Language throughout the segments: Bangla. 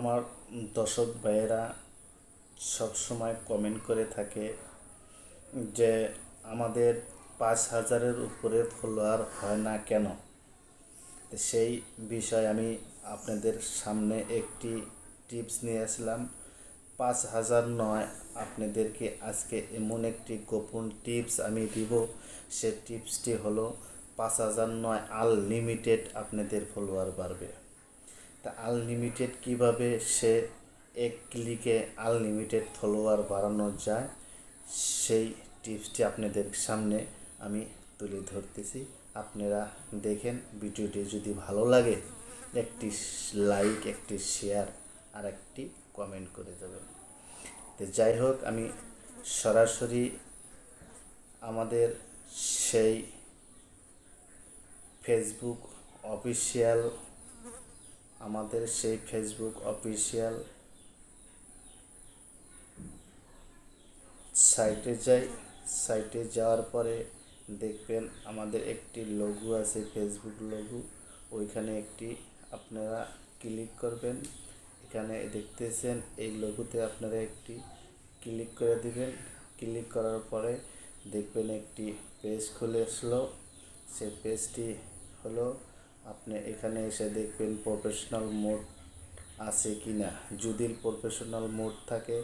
আমার দর্শক ভাইয়েরা সবসময় কমেন্ট করে থাকে যে আমাদের পাঁচ হাজারের উপরে ফলোয়ার হয় না কেন? সেই বিষয়ে আমি আপনাদের সামনে একটি টিপস নিয়ে আসলাম। পাঁচ হাজার নয়, আপনাদেরকে আজকে এমন একটি গোপন টিপস আমি দিব। সে টিপসটি হলো, পাঁচ হাজার নয় আনলিমিটেড আপনাদের ফলোয়ার বাড়বে। তা আনলিমিটেড কীভাবে সে এক ক্লিকে আনলিমিটেড ফলোয়ার বাড়ানো যায়, সেই টিপসটি আপনাদের সামনে আমি তুলে ধরতেছি। আপনারা দেখেন ভিডিওটি যদি ভালো লাগে, একটি লাইক একটি শেয়ার আর একটি কমেন্ট করে দেবেন। তো যাই হোক, আমি সরাসরি আমাদের সেই ফেসবুক অফিসিয়াল আমাদের সেই ফেসবুক অফিসিয়াল সাইটে যাই সাইটে যাওয়ার পরে দেখবেন আমাদের একটি লঘু আছে ফেসবুক লঘু ওইখানে একটি আপনারা ক্লিক করবেন। এখানে দেখতেছেন এই লঘুতে আপনারা একটি ক্লিক করে দিবেন। ক্লিক করার পরে দেখবেন একটি পেজ খুলে আসলো। সেই পেজটি হলো আপনি এখানে এসে দেখবেন প্রফেশনাল মোড আছে কি না যদি প্রফেশনাল মোড থাকে,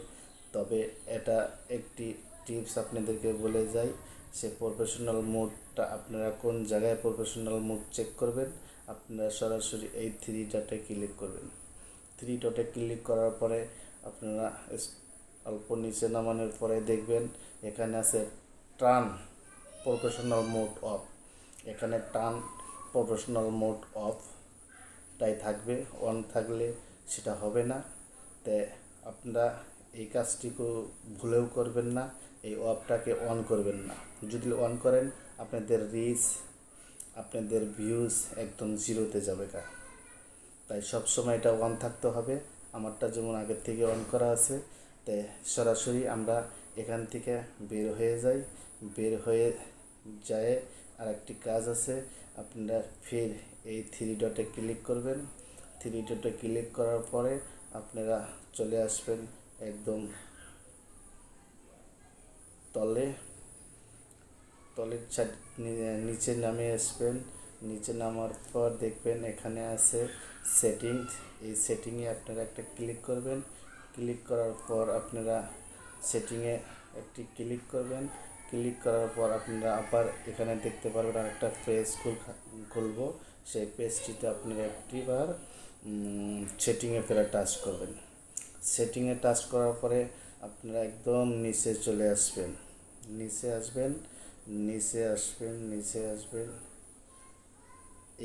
তবে এটা একটি টিপস আপনাদেরকে বলে যাই, সে প্রফেশনাল মোডটা আপনারা কোন জায়গায় প্রফেশনাল মোড চেক করবেন, আপনারা সরাসরি এই থ্রি ডটে ক্লিক করবেন। থ্রি ডটে ক্লিক করার পরে আপনারা অল্প নিচে নামানোর পরে দেখবেন, এখানে আছে টার্ন প্রফেশনাল মোড অফ এখানে টার্ন প্রফেশনাল মোড অফ টাই থাকবে অন থাকলে সেটা হবে না। তে আপনারা এই কাজটিকে ভুলেও করবেন না, এই অফটাকে অন করবেন না। যদি অন করেন, আপনাদের রিচ আপনাদের ভিউজ একদম জিরোতে যাবে কা তাই সব সময় এটা অন থাকতে হবে। আমারটা যেমন আগের থেকে অন করা আছে তাই সরাসরি আমরা এখান থেকে বের হয়ে যাই। বের হয়ে যায় আর একটি কাজ আছে, আপনারা ফের এই থ্রি ডটে ক্লিক করবেন। থ্রি ডটে ক্লিক করার পরে আপনারা চলে আসবেন একদম তলে। তলের ছাদ নিচে নামে আসবেন। নিচে নামার পর দেখবেন এখানে আছে সেটিংস এই সেটিংয়ে আপনারা একটা ক্লিক করবেন। ক্লিক করার পর আপনারা সেটিংয়ে একটি ক্লিক করবেন। ক্লিক করার পর আপনারা আবার এখানে দেখতে পারবেন আর একটা পেজ খুলবো। সেই পেজটিতে আপনারা একটিবার সেটিংয়ে ফেরা টাচ করবেন। সেটিংয়ে টাচ করার পরে আপনারা একদম নিচে চলে আসবেন। নিচে আসবেন নিচে আসবেন নিচে আসবেন।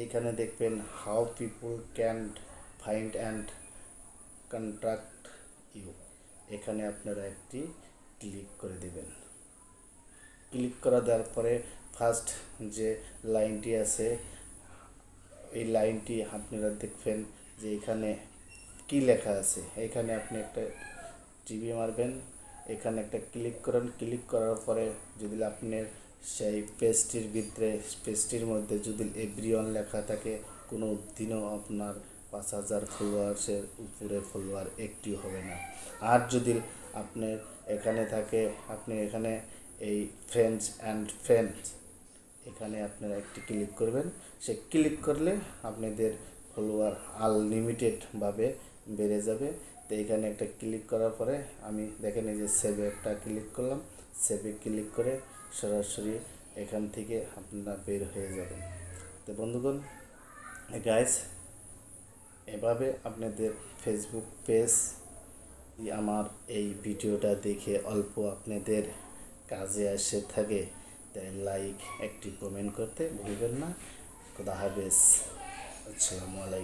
এখানে দেখবেন how people can find and contract you এখানে আপনারা একটি ক্লিক করে দেবেন। ক্লিক করা দেওয়ার পরে ফার্স্ট যে লাইনটি আছে, এই লাইনটি আপনারা দেখবেন যে এখানে কি লেখা আছে। এখানে আপনি একটা টিভি মারবেন, এখানে একটা ক্লিক করেন। ক্লিক করার পরে যদি আপনার সেই পেজটির ভিতরে, পেজটির মধ্যে যদি এভরিওয়ান লেখা থাকে, কোনো দিনও আপনার পাঁচ হাজার ফলোয়ার্সের উপরে ফলোয়ার একটিও হবে না। আর যদি আপনার এখানে থাকে, আপনি এখানে এই ফ্রেন্ডস অ্যান্ড ফ্রেন্ডস এখানে আপনারা একটি ক্লিক করবেন। সে ক্লিক করলে আপনাদের ফলোয়ার আনলিমিটেডভাবে বেড়ে যাবে। তো এখানে একটা ক্লিক করার পরে আমি দেখেন এই যে সেভে একটা ক্লিক করলাম। সেভে ক্লিক করে সরাসরি এখান থেকে আপনারা বের হয়ে যাবেন। তো বন্ধুগণ গাইস এভাবে আপনাদের ফেসবুক পেজ আমার এই ভিডিওটা দেখে অল্প আপনাদের কাজে এসে থাকে তাই লাইক একটি কমেন্ট করতে ভুলবেন না। খুদা হাফেজ। আসসালামু আলাইকুম।